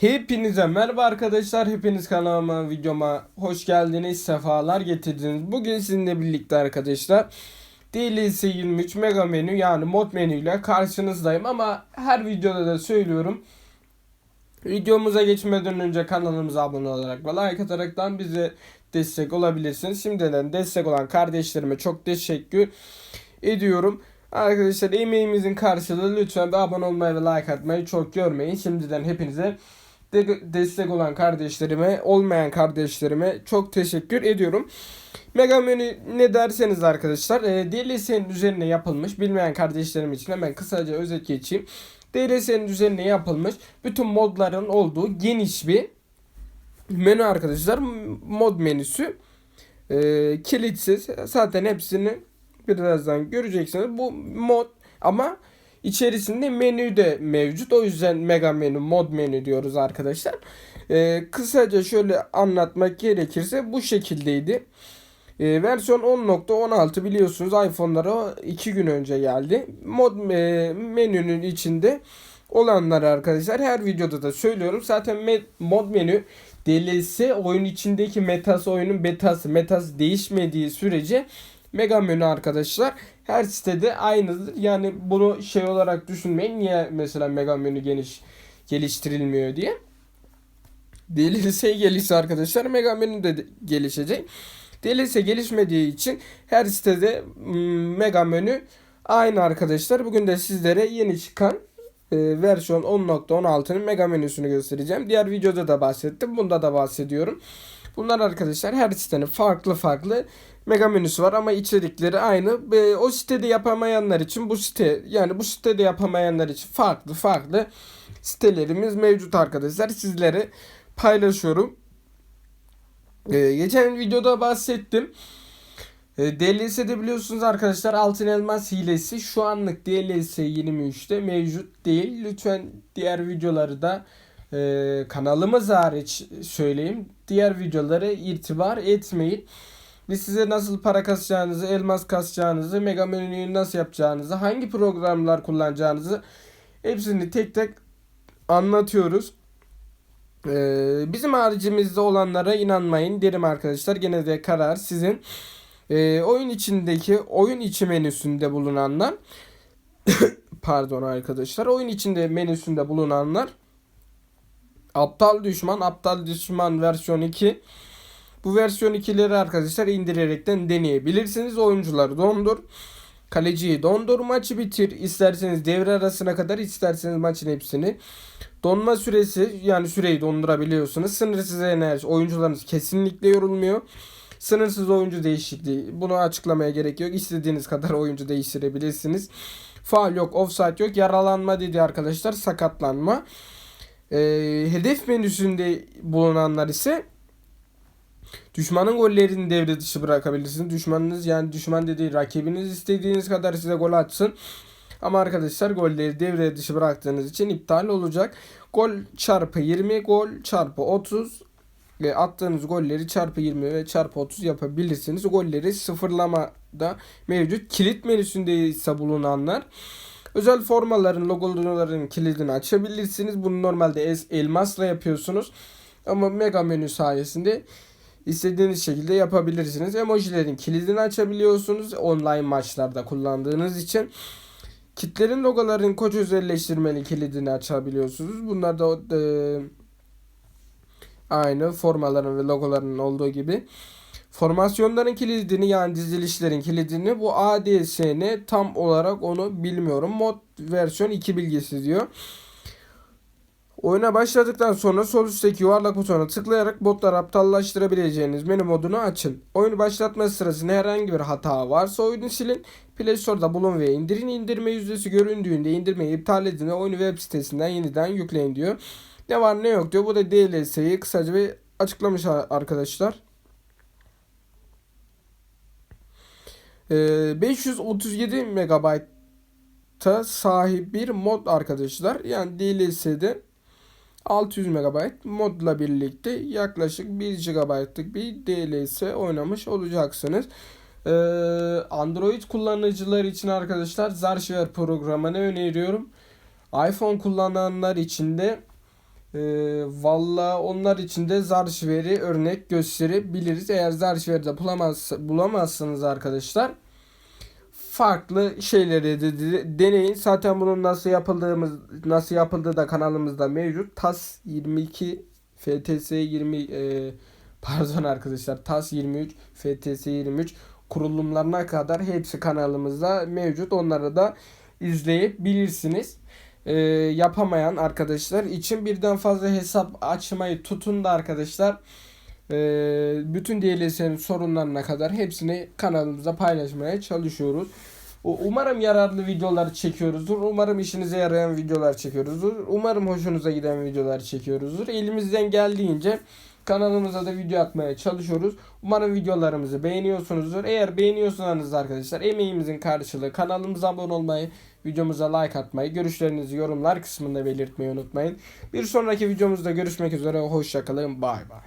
Hepinize merhaba arkadaşlar. Hepiniz kanalıma, videoma hoş geldiniz. Sefalar getirdiniz. Bugün sizinle birlikte arkadaşlar DLC 23 mega menü yani mod menüyle karşınızdayım ama her videoda da söylüyorum. Videomuza geçmeden önce kanalımıza abone olarak ve like ataraktan bize destek olabilirsiniz. Şimdiden destek olan kardeşlerime çok teşekkür ediyorum. Arkadaşlar emeğimizin karşılığı lütfen bir abone olmayı ve like atmayı çok görmeyin. Şimdiden hepinize de- destek olan kardeşlerime, olmayan kardeşlerime çok teşekkür ediyorum. Mega menü ne derseniz arkadaşlar e, DLS'nin üzerine yapılmış bilmeyen kardeşlerim için hemen kısaca özet geçeyim. DLS'nin üzerine yapılmış bütün modların olduğu geniş bir menü arkadaşlar. Mod menüsü e, kilitsiz. Zaten hepsini birazdan göreceksiniz. Bu mod ama içerisinde menü de mevcut. O yüzden mega menü, mod menü diyoruz arkadaşlar. E, kısaca şöyle anlatmak gerekirse bu şekildeydi. E, versiyon 10.16 biliyorsunuz iPhone'lara 2 gün önce geldi. Mod e, menünün içinde olanları arkadaşlar her videoda da söylüyorum. Zaten me- mod menü DLC oyun içindeki metası oyunun betası metası değişmediği sürece mega menü arkadaşlar her sitede aynıdır. Yani bunu şey olarak düşünmeyin. Niye mesela mega menü geniş geliştirilmiyor diye. DLC gelişse arkadaşlar mega menü de gelişecek. DLC gelişmediği için her sitede mm, mega menü aynı arkadaşlar. Bugün de sizlere yeni çıkan e, versiyon 10.16'nın mega menüsünü göstereceğim. Diğer videoda da bahsettim. Bunda da bahsediyorum. Bunlar arkadaşlar her sitenin farklı farklı mega menüsü var ama içerikleri aynı. Ve o sitede yapamayanlar için bu site yani bu sitede yapamayanlar için farklı farklı sitelerimiz mevcut arkadaşlar. Sizlere paylaşıyorum. Ee, geçen videoda bahsettim. E, DLS'de biliyorsunuz arkadaşlar altın elmas hilesi şu anlık DLS 23'te mevcut değil. Lütfen diğer videoları da e, kanalımız hariç söyleyeyim. Diğer videoları irtibar etmeyin. Biz size nasıl para kasacağınızı, elmas kasacağınızı, mega menüyü nasıl yapacağınızı, hangi programlar kullanacağınızı hepsini tek tek anlatıyoruz. Ee, bizim haricimizde olanlara inanmayın derim arkadaşlar. Gene de karar sizin. Ee, oyun içindeki oyun içi menüsünde bulunanlar pardon arkadaşlar oyun içinde menüsünde bulunanlar aptal düşman aptal düşman versiyon 2 bu versiyon 2'leri arkadaşlar indirerekten deneyebilirsiniz oyuncuları dondur kaleciyi dondur maçı bitir isterseniz devre arasına kadar isterseniz maçın hepsini donma süresi yani süreyi dondurabiliyorsunuz sınırsız enerji oyuncularınız kesinlikle yorulmuyor Sınırsız oyuncu değişikliği. Bunu açıklamaya gerek yok. İstediğiniz kadar oyuncu değiştirebilirsiniz. Faal yok, offside yok. Yaralanma dedi arkadaşlar. Sakatlanma. Ee, hedef menüsünde bulunanlar ise düşmanın gollerini devre dışı bırakabilirsiniz. Düşmanınız yani düşman dediği rakibiniz istediğiniz kadar size gol atsın. Ama arkadaşlar golleri devre dışı bıraktığınız için iptal olacak. Gol çarpı 20, gol çarpı 30 ve attığınız golleri çarpı 20 ve çarpı 30 yapabilirsiniz. Golleri sıfırlamada mevcut. Kilit menüsünde ise bulunanlar özel formaların, logoların kilidini açabilirsiniz. Bunu normalde es, elmasla yapıyorsunuz. Ama mega menü sayesinde istediğiniz şekilde yapabilirsiniz. Emojilerin kilidini açabiliyorsunuz. Online maçlarda kullandığınız için. Kitlerin logoların koç özelleştirmeli kilidini açabiliyorsunuz. Bunlar da e, Aynı formaların ve logoların olduğu gibi. Formasyonların kilidini yani dizilişlerin kilidini bu ADSN tam olarak onu bilmiyorum. Mod versiyon 2 bilgisi diyor. Oyuna başladıktan sonra sol üstteki yuvarlak butona tıklayarak botları aptallaştırabileceğiniz menü modunu açın. Oyunu başlatma sırasında herhangi bir hata varsa oyunu silin. Play Store'da bulun ve indirin. İndirme yüzdesi göründüğünde indirmeyi iptal edin ve oyunu web sitesinden yeniden yükleyin diyor. Ne var ne yok diyor. Bu da DLS'yi kısaca bir açıklamış arkadaşlar. 537 MB'a sahip bir mod arkadaşlar. Yani DLS'de 600 MB modla birlikte yaklaşık 1 GB'lık bir DLS oynamış olacaksınız. Ee, Android kullanıcılar için arkadaşlar Zarshware programını öneriyorum. iPhone kullananlar için de Ee, Valla onlar için de Zarşiver'i örnek gösterebiliriz. Eğer Zarşiver'i de bulamaz, bulamazsınız arkadaşlar farklı şeyleri de, de- deneyin. Zaten bunun nasıl yapıldığımız nasıl yapıldığı da kanalımızda mevcut. TAS 22 FTS 20 e, pardon arkadaşlar TAS 23 FTS 23 kurulumlarına kadar hepsi kanalımızda mevcut. Onları da izleyebilirsiniz. E, yapamayan arkadaşlar için birden fazla hesap açmayı tutun da arkadaşlar e, bütün DLS'nin sorunlarına kadar hepsini kanalımızda paylaşmaya çalışıyoruz. Umarım yararlı videolar çekiyoruzdur. Umarım işinize yarayan videolar çekiyoruzdur. Umarım hoşunuza giden videolar çekiyoruzdur. Elimizden geldiğince kanalımıza da video atmaya çalışıyoruz. Umarım videolarımızı beğeniyorsunuzdur. Eğer beğeniyorsanız arkadaşlar emeğimizin karşılığı kanalımıza abone olmayı, videomuza like atmayı, görüşlerinizi yorumlar kısmında belirtmeyi unutmayın. Bir sonraki videomuzda görüşmek üzere. Hoşçakalın. Bay bay.